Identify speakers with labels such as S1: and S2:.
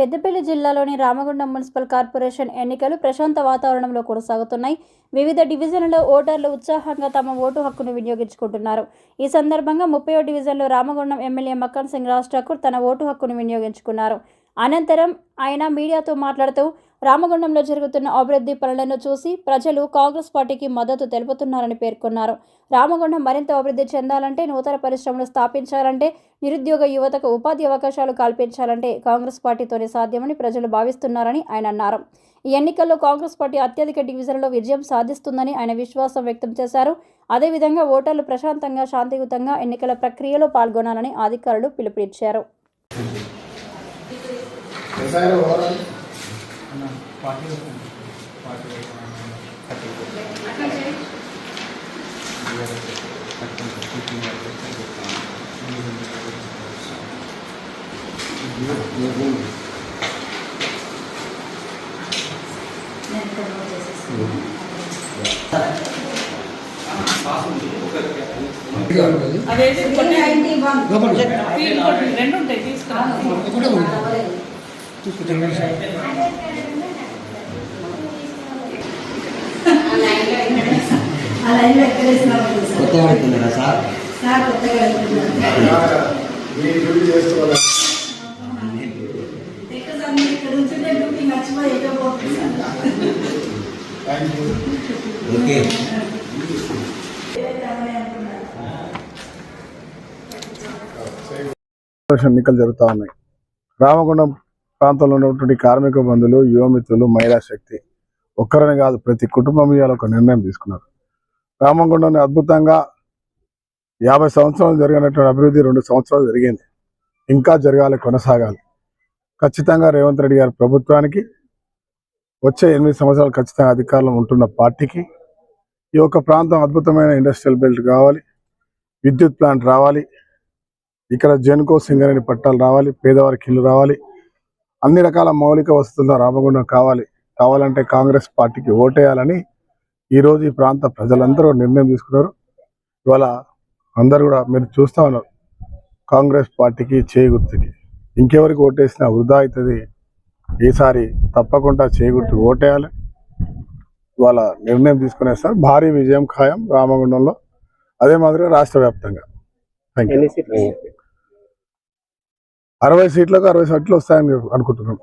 S1: పెద్దపల్లి జిల్లాలోని Ramagundam municipal corporation ఎన్నికలు ప్రశాంత వాతావరణంలో కొనసాగుతున్నాయి. వివిధ డివిజన్లలో ఓటర్లు ఉత్సాహంగా తమ ఓటు హక్కును వినియోగించుకుంటున్నారు. ఈ సందర్భంగా ముప్పై డివిజన్లో రామగుండం ఎమ్మెల్యే మక్కన్ సింగ్ రాజ్ ఠాకూర్ తన ఓటు హక్కును వినియోగించుకున్నారు. అనంతరం ఆయన మీడియాతో మాట్లాడుతూ రామగుండంలో జరుగుతున్న అభివృద్ధి పనులను చూసి ప్రజలు కాంగ్రెస్ పార్టీకి మద్దతు తెలుపుతున్నారని పేర్కొన్నారు. రామగుండం మరింత అభివృద్ధి చెందాలంటే నూతన పరిశ్రమలు స్థాపించాలంటే నిరుద్యోగ యువతకు ఉపాధి అవకాశాలు కల్పించాలంటే కాంగ్రెస్ పార్టీతోనే సాధ్యమని ప్రజలు భావిస్తున్నారని ఆయన అన్నారు. ఈ ఎన్నికల్లో కాంగ్రెస్ పార్టీ అత్యధిక డివిజన్లలో విజయం సాధిస్తుందని ఆయన విశ్వాసం వ్యక్తం చేశారు. అదేవిధంగా ఓటర్లు ప్రశాంతంగా శాంతియుతంగా ఎన్నికల ప్రక్రియలో పాల్గొనాలని అధికారులు పిలుపునిచ్చారు.
S2: ఎస్ఐఆర్ ఓవరాల్
S3: అన్న పార్టీ వస్తుంది పార్టీ
S4: అదేసి కొన్ని ఇంకోటి రెండు ఉంటాయి తీసుకురా
S5: కొత్తగా పెడుతున్నారా సార్ ఓకే
S2: ఎన్నికలు జరుగుతూ ఉన్నాయి రామగుండం ప్రాంతంలో ఉన్నటువంటి కార్మిక బంధువులు యువమిత్రులు మహిళా శక్తి ఒక్కరని కాదు ప్రతి కుటుంబం ఇవాళ ఒక నిర్ణయం తీసుకున్నారు. రామగుండంని అద్భుతంగా యాభై సంవత్సరాలు జరిగినటువంటి అభివృద్ధి రెండు సంవత్సరాలు జరిగింది. ఇంకా జరగాలి కొనసాగాలి. ఖచ్చితంగా రేవంత్ రెడ్డి గారి ప్రభుత్వానికి వచ్చే ఎనిమిది సంవత్సరాలు ఖచ్చితంగా అధికారంలో ఉంటున్న పార్టీకి ఈ యొక్క ప్రాంతం అద్భుతమైన ఇండస్ట్రియల్ బెల్ట్ కావాలి విద్యుత్ ప్లాంట్ రావాలి ఇక్కడ జెన్కో సింగరేణి పట్టాలు రావాలి పేదవారికి ఇల్లు రావాలి అన్ని రకాల మౌలిక వసతులు రామగుండం కావాలి. కావాలంటే కాంగ్రెస్ పార్టీకి ఓటేయాలని ఈరోజు ఈ ప్రాంత ప్రజలందరూ నిర్ణయం తీసుకున్నారు. ఇవాళ అందరు కూడా మీరు చూస్తా ఉన్నారు. కాంగ్రెస్ పార్టీకి చేయగుర్తుకి ఇంకెవరికి ఓటేసినా వృధా అవుతుంది. ఈసారి తప్పకుండా చేయి ఓటేయాలి. ఇవాళ నిర్ణయం తీసుకునేస్తారు భారీ విజయం ఖాయం రామగుండంలో. అదే మాదిరిగా రాష్ట్ర వ్యాప్తంగా. థ్యాంక్ యూ అరవై సీట్లకు అరవై సీట్లు వస్తాయని అనుకుంటున్నాం.